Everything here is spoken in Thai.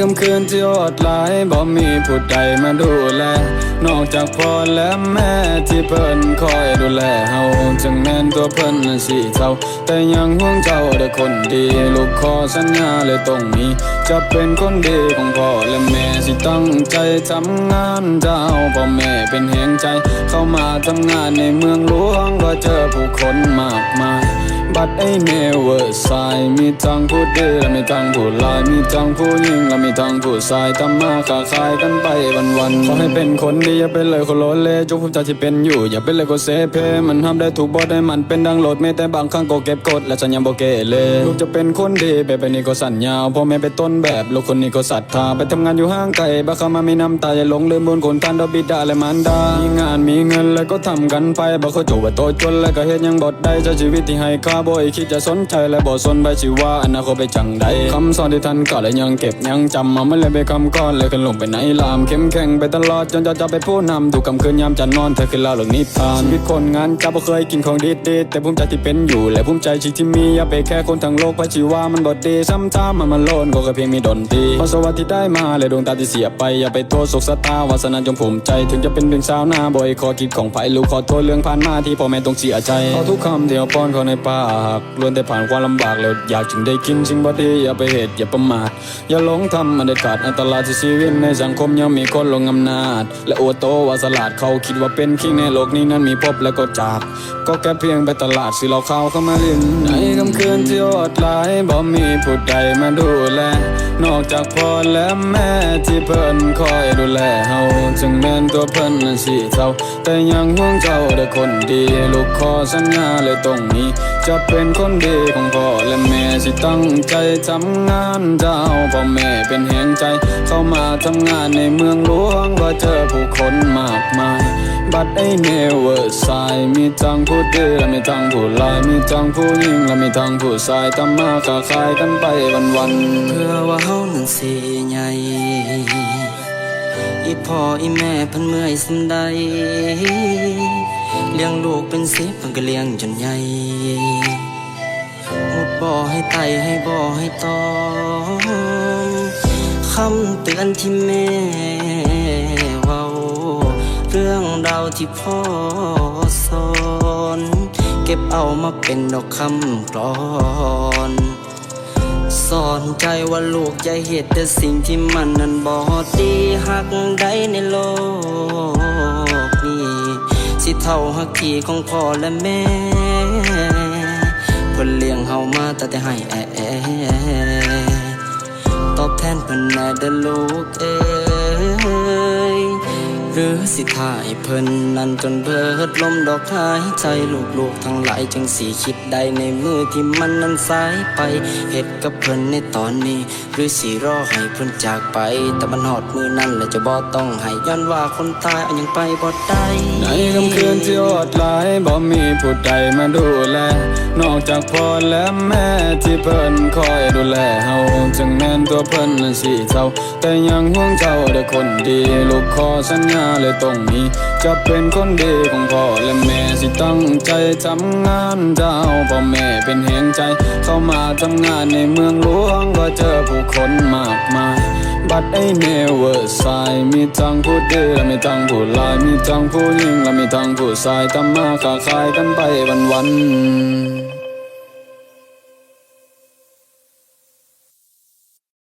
คำคืนที่โหดร้ายบ่มีผู้ใดมาดูแล นอกจากพ่อและแม่ที่เพิ่นคอยดูแลเฮาจึงแม่นตัวเพิ่นสิเท่า แต่ยังห่วงเจ้าเด้คนดี ลูกขอสัญญาเลยตรงนี้ จะเป็นคนดีของพ่อและแม่สิตั้งใจทำงานเจ้าพ่อแม่เป็นแหงใจ เข้ามาทำงานในเมืองหลวงก็เจอผู้คนมากมาย บัดไอเนเวอร์ไซมีทั้งผู้ดีและมีทั้งผู้ลาย มีทั้งผู้หญิงและมีทั้งผู้ชายทำมาค้าขายกันไปวันวันขอให้เป็นคนดีอย่าเป็นเลยคนโลเลจงภูมิใจที่เป็นอยู่ อย่าเป็นเลยคนเซเพ มันทำได้ถูกบทให้มันเป็นดังโหลดไม่แต่บางครั้งก็เก็บกดและฉันยังโบเกเลลูกจะเป็นคนดีแบบไปนี่ก็สัญญาพ่อแม่เป็นต้นแบบลูกคนนี้ก็ศรัทธาไปทำงานอยู่ห้างไกลบักเข้ามาไมีน้ำตาอย่าหลงลืมบุญคุณท่านดอบิดาและมารดามีงานมีเงินแล้วก็ทำกันไปบักเขาจูว่าโตจนแล้วก็เฮ็ดยังบดได้ใช้ชีวิตที่ให้ค่าบ่อยคิดจะสนใจและบ่สนไปชีว่าอนาคตไปจังใดคำสอนที่ท่านก็เลยยังเก็บยังจำมาไม่เลยไปคำก้อนเลยขึ้นลงไปไหนลามเข้มแข็งไปตลอดจนจะจะไปผู้นำถูกกำคืนยามจะนอนเธอคือเล่าเรื่องนิทานชีวิตคนงานจะบ่เคยกินของดีๆแต่ภูมิใจที่เป็นอยู่และภูมิใจชีวิตที่มีอย่าไปแค่คนทั้งโลกเพราะชีว่ามันบดดีซ้ำๆมันมันโลนก็แค่เพียงมีดนตรีเพราสวัสดิ์ที่ได้มาและดวงตาที่เสียไปอย่าไปโทษโศกสตาวาสนาจงภูมิใจถึงจะเป็นเรื่องสาวหน้าบ่อยขอคิดของไผ่ลูกขอโทษเรื่องผ่านมาที่พ่อแม่ต้องเสียใจเอาทุกคำที่เอาป้อนเขาในปากล้วนแต่ผ่านความลำบากแล้วอยากจึงได้กินสิ่งบ่ดีอย่าไปเหตุอย่าประมาทอย่าหลงทำมันได้ขาดอันตรายที่ชีวิตในสังคมยังมีคนลงอำนาจ และอวดโตว่าสลาดเขาคิดว่าเป็นคิงในโลกนี้นั้นมีพบและก็จาก ก็แค่เพียงไปตลาดสิเราเข้าเข้ามาลินในค่ำคืนที่อดร้ายบ่มีผู้ใดมาดูแล นอกจากพ่อและแม่ที่เพิ่นคอยดูแลเฮาจึงแม่นตัวเพิ่นนั้นสิเท่าแต่ยังห่วงเจ้าเด้อคนดี ลูกขอสัญญาเลยตรงนี้ จะเป็นคนดีของพ่อและแม่สิตั้งใจทำงานเจ้าพ่อแม่เป็นแห่งใจ เข้ามาทำงานในเมืองหลวงก็เจอผู้คนมากมาย ดไอเนเวอร์ไซมีทั้งผู้ดีและมีทั้งผู้ลายมีทั้งผู้หญิงและมีทั้งผู้ชายทำมาค้าขายกันไปวันวันๆเพื่อว่าเฮานั้นสิใหญ่อีพ่ออีแม่พิ่นเมื่อยสำใดเลี้ยงลูกเป็นสิบเพิ่นก็เลี้ยงจนใหญ่หุดบ่อให้ไตให้บ่อให้ตอมคำเตือนที่แม่เว้า รื่องราวที่พ่อสอนเก็บเอามาเป็นดอกคำกลอนสอนใจว่าลูกอย่าเหตุแต่สิ่งที่มันนั้นบอดีหักใดในโลกนี้สิเท่าหักที่ของพ่อและแม่เพิ่นเลี้ยงเฮามาแต่ให้แอแอตอบแทนเพิ่นแน่เด้อลูกเอ้ หรือสิท่ายเพิ่นนั้นจนเบิดลมดอกหายใจลูกๆทั้งหลายจึงสีคิดได้ในมือที่มันนั้นสายไปเหตุกับเพิ่นในตอนนี้ หรือสิรอให้เพิ่นจากไป แต่มันหอดมือนั้นและจะบ่ต้องให้ย้อนว่าคนตายอันยังไปบ่ได้ในค่ำคืนที่โหดร้ายบ่มีผู้ใดมาดูแล นอกจากพ่อและแม่ที่เพิ่นคอยดูแลเฮาจึงแม่นตัวเพิ่นนั้นสิเท่าแต่ยังห่วงเจ้าเด้อคนดี ลูกขอสัญญาเลยตรงนี้จะเป็นคนดีของพ่อและแม่สิตั้งใจทำงานเจ้าพ่อแม่เป็นแห่งใจ เข้ามาทำงานในเมืองหลวงก็เจอผู้คนมากมาย บัดไอเนเวอร์ไซมีทั้งผู้ดีและมีทั้งผู้ลายมีทั้งผู้หญิงและมีทั้งผู้ชายทำมาค้าขายกันไปวันวัน